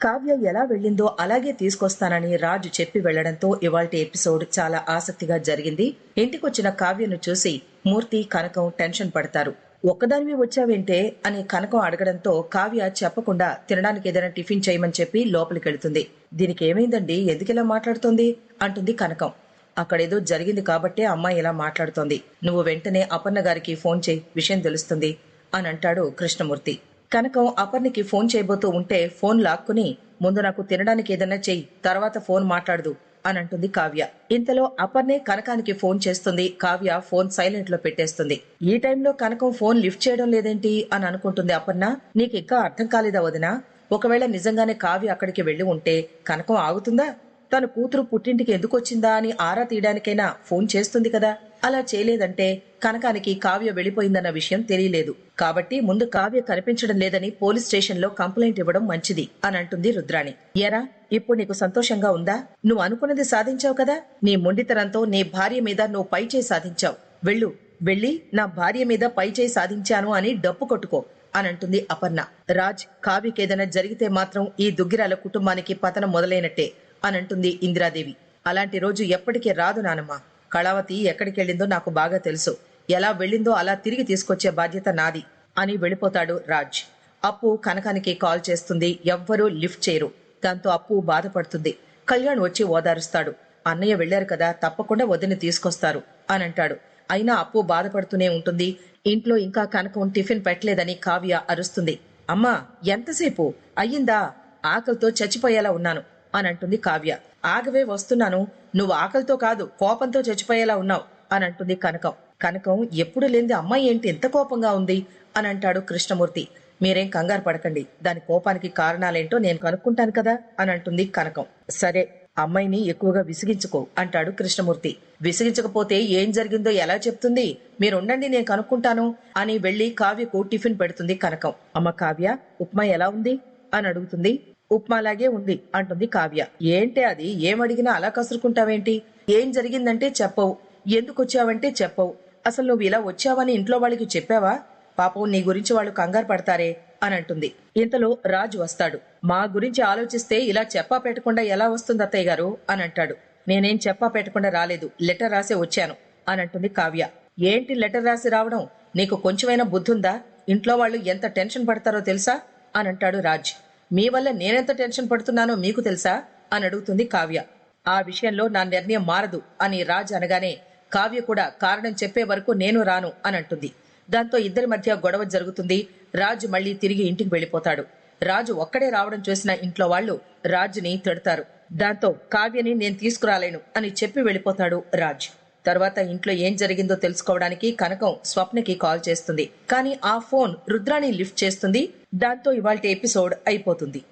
కావ్య ఎలా వెళ్ళిందో అలాగే తీసుకొస్తానని రాజు చెప్పి వెళ్ళడంతో ఇవాల్టి ఎపిసోడ్ చాలా ఆసక్తిగా జరిగింది. ఇంటికొచ్చిన కావ్యను చూసి మూర్తి కనకం టెన్షన్ పడతారు. ఒక్కదానివి వచ్చావేంటే అని కనకం అడగడంతో కావ్య చెప్పకుండా తినడానికి ఏదైనా టిఫిన్ చేయమని చెప్పి లోపలికెళ్తుంది. దీనికి ఏమైందండి ఎందుకిలా మాట్లాడుతోంది? అంటుంది కనకం. అక్కడేదో జరిగింది కాబట్టే అమ్మాయి ఇలా మాట్లాడుతోంది. నువ్వు వెంటనే అపర్ణ గారికి ఫోన్ చేయి విషయం తెలుస్తుంది అని అంటాడు కృష్ణమూర్తి. కనకం అపర్ణకి ఫోన్ చేయబోతూ ఉంటే ఫోన్ లాక్కుని ముందు నాకు తినడానికి ఏదైనా చెయ్యి తర్వాత ఫోన్ మాట్లాడదు అని అంటుంది కావ్య. ఇంతలో అపర్ణే కనకానికి ఫోన్ చేస్తుంది. కావ్య ఫోన్ సైలెంట్లో పెట్టేస్తుంది. ఈ టైంలో కనకం ఫోన్ లిఫ్ట్ చేయడం లేదేంటి? అని అనుకుంటుంది అపర్ణ. నీకు ఇంకా అర్థం కాలేదా వదినా? ఒకవేళ నిజంగానే కావ్య అక్కడికి వెళ్ళి ఉంటే కనకం ఆగుతుందా? తన కూతురు పుట్టింటికి ఎందుకు వచ్చిందా అని ఆరా తీయడానికైనా ఫోన్ చేస్తుంది కదా. అలా చేయలేదంటే కనకానికి కావ్య వెళ్ళిపోయిందన్న విషయం తెలియలేదు. కాబట్టి ముందు కావ్య కనిపించడం లేదని పోలీస్ స్టేషన్లో కంప్లైంట్ ఇవ్వడం మంచిది అని అంటుంది రుద్రాణి. ఎరా ఇప్పుడు నీకు సంతోషంగా ఉందా? నువ్వు అనుకున్నది సాధించావు కదా? నీ మొండితనంతో నీ భార్య మీద నువ్వు పై చేయి సాధించావు. వెళ్ళు వెళ్ళి నా భార్య మీద పై చేయి సాధించాను అని డప్పు కొట్టుకో అని అంటుంది అపర్ణ. రాజ్ కావ్యకేదైనా జరిగితే మాత్రం ఈ దుగ్గిరాల కుటుంబానికి పతనం మొదలైనట్టే అని అంటుంది ఇందిరాదేవి. అలాంటి రోజు ఎప్పటికీ రాదు నానమ్మ. కళావతి ఎక్కడికెళ్ళిందో నాకు బాగా తెలుసు. ఎలా వెళ్ళిందో అలా తిరిగి తీసుకొచ్చే బాధ్యత నాది అని వెళ్ళిపోతాడు రాజ్. అప్పు కనకానికి కాల్ చేస్తుంది. ఎవ్వరూ లిఫ్ట్ చేయరు. దాంతో అప్పు బాధపడుతుంది. కళ్యాణ్ వచ్చి ఓదారుస్తాడు. అన్నయ్య వెళ్ళారు కదా తప్పకుండా వదిని తీసుకొస్తారు అని అంటాడు అయినా అప్పు బాధపడుతూనే ఉంటుంది. ఇంట్లో ఇంకా కనకం టిఫిన్ పెట్టలేదని కావ్య అరుస్తుంది. అమ్మా ఎంతసేపు? అయ్యిందా? ఆకలితో చచ్చిపోయేలా ఉన్నాను అని అంటుంది కావ్య. ఆగవే వస్తున్నాను. నువ్వు ఆకలితో కాదు కోపంతో చచ్చిపోయేలా ఉన్నావు అని అంటుంది కనకం. కనకం ఎప్పుడు లేనిది అమ్మాయి ఏంటి ఎంత కోపంగా ఉంది అని అంటాడు కృష్ణమూర్తి. మీరేం కంగారు పడకండి దాని కోపానికి కారణాలేంటో నేను కనుక్కుంటాను కదా అని అంటుంది కనకం. సరే అమ్మాయిని ఎక్కువగా విసిగించుకో అంటాడు కృష్ణమూర్తి. విసిగించకపోతే ఏం జరిగిందో ఎలా చెప్తుంది? మీరుండండి నేను కనుక్కుంటాను అని వెళ్ళి కావ్యకు టిఫిన్ పెడుతుంది కనకం. అమ్మ కావ్య ఉప్మా ఎలా ఉంది? అని అడుగుతుంది. ఉప్మాలాగే ఉంది అంటుంది కావ్య. ఏంటి అది? ఏమడిగినా అలా కసురుకుంటావేంటి? ఏం జరిగిందంటే చెప్పవు. ఎందుకు వచ్చావంటే చెప్పవు. అసలు నువ్వు ఇలా వచ్చావని ఇంట్లో వాళ్ళకి చెప్పావా? పాపం నీ గురించి వాళ్ళు కంగారు పడతారే అని అంటుంది. ఇంతలో రాజు వస్తాడు. మా గురించి ఆలోచిస్తే ఇలా చెప్పా పెట్టకుండా ఎలా వస్తుంది అత్తయ్య గారు? అని అంటాడు. నేనేం చెప్పా పెట్టకుండా రాలేదు. లెటర్ రాసే వచ్చాను అని అంటుంది కావ్య. ఏంటి లెటర్ రాసి రావడం? నీకు కొంచెమైనా బుద్ధుందా? ఇంట్లో వాళ్ళు ఎంత టెన్షన్ పడతారో తెలుసా? అని అంటాడు రాజ్. మీ వల్ల నేనెంత టెన్షన్ పడుతున్నానో మీకు తెలుసా? అని అడుగుతుంది కావ్య. ఆ విషయంలో నా నిర్ణయం మారదు అని రాజ్ అనగానే కావ్య కూడా కారణం చెప్పే వరకు నేను రాను అని అంటుంది. దాంతో ఇద్దరి మధ్య గొడవ జరుగుతుంది. రాజు మళ్ళీ తిరిగి ఇంటికి వెళ్ళిపోతాడు. రాజు ఒక్కడే రావడం చూసిన ఇంట్లో వాళ్ళు రాజుని తిడతారు. దాంతో కావ్యని నేను తీసుకురాలేను అని చెప్పి వెళ్ళిపోతాడు రాజ్. తర్వాత ఇంట్లో ఏం జరిగిందో తెలుసుకోవడానికి కనకం స్వప్నకి కాల్ చేస్తుంది. కానీ ఆ ఫోన్ రుద్రాణి లిఫ్ట్ చేస్తుంది. దాంతో ఇవాళ ఎపిసోడ్ అయిపోతుంది.